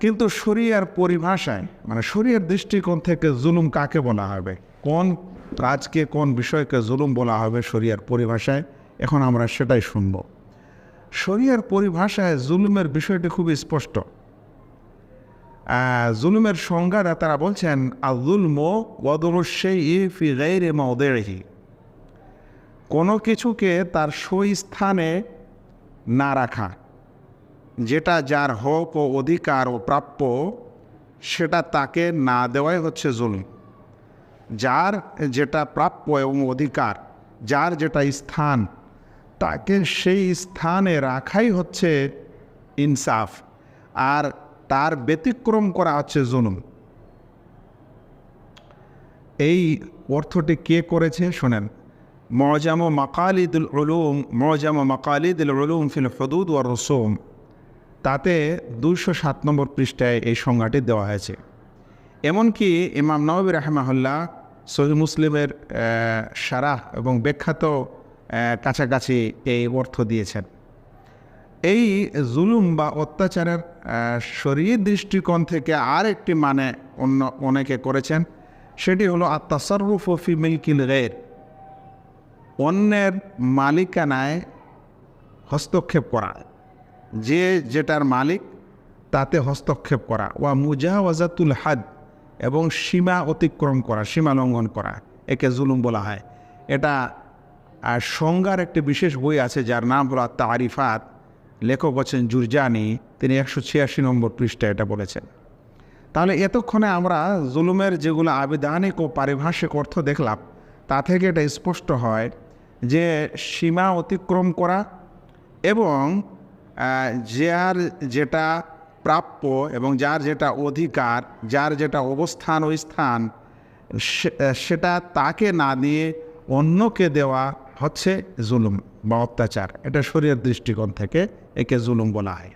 কিন্তু শরিয়ার পরিভাষায় মানে শরিয়ার দৃষ্টিকোণ থেকে জুলুম কাকে বলা হবে? কোন কাজকে, কোন বিষয়কে জুলুম বলা হবে শরিয়ার পরিভাষায়? এখন আমরা সেটাই শুনব। শরিয়ার পরিভাষায় জুলুমের বিষয়টি খুবই স্পষ্ট। জুলুমের সংজ্ঞাটা তারা বলছেন আজুলম গাইরে মাউদেহি কোনো কিছুকে তার সই স্থানে না রাখা। যেটা যার হক ও অধিকার ও প্রাপ্য, সেটা তাকে না দেওয়াই হচ্ছে জুলুম। যার যেটা প্রাপ্য এবং অধিকার, যার যেটা স্থান, তাকে সেই স্থানে রাখাই হচ্ছে ইনসাফ, আর তার ব্যতিক্রম করা হচ্ছে জুলুম। এই অর্থটি কে করেছে? শোনেন। মজাম মাকালিদুল উলুম, মজাম মাকালিদুল উলুম ফিল হদুদ ও রসুম। তাতে দুশো সাত নম্বর পৃষ্ঠায় এই সংজ্ঞাটি দেওয়া হয়েছে। এমনকি ইমাম নবী রাহমাহুল্লাহ সহি মুসলিমের সারাহ এবং ব্যাখ্যাত আহ, কাছাকাছি এই অর্থ দিয়েছেন। এই জুলুম বা অত্যাচারের শরীর দৃষ্টিকোণ থেকে আর একটি মানে অন্য অনেকে করেছেন সেটি হলো আত্মাসরুফ ফি মিল্কিল গের অন্যের মালিকানায় হস্তক্ষেপ করা। যে যেটার মালিক, তাতে হস্তক্ষেপ করা। ওয়া মুজাওয়াজাতুল হাদ, এবং সীমা অতিক্রম করা, সীমা লঙ্ঘন করা, একে জুলুম বলা হয়। এটা আর সংজ্ঞার একটি বিশেষ বই আছে, যার নাম হলো তারিফাত লেখক হচ্ছেন জুরজানি, তিনি একশো ছিয়াশি নম্বর পৃষ্ঠায় এটা বলেছেন। তাহলে এতক্ষণে আমরা জুলুমের যেগুলো আবিধানিক ও পারিভাষিক অর্থ দেখলাম, তা থেকে এটা স্পষ্ট হয় যে সীমা অতিক্রম করা এবং যার যেটা প্রাপ্য এবং যার যেটা অধিকার, যার যেটা অবস্থান ওই স্থান সেটা তাকে না দিয়ে অন্যকে দেওয়া হচ্ছে জুলুম বা অত্যাচার। এটা শরীরের দৃষ্টিকোণ থেকে একে জুলুম বলা হয়।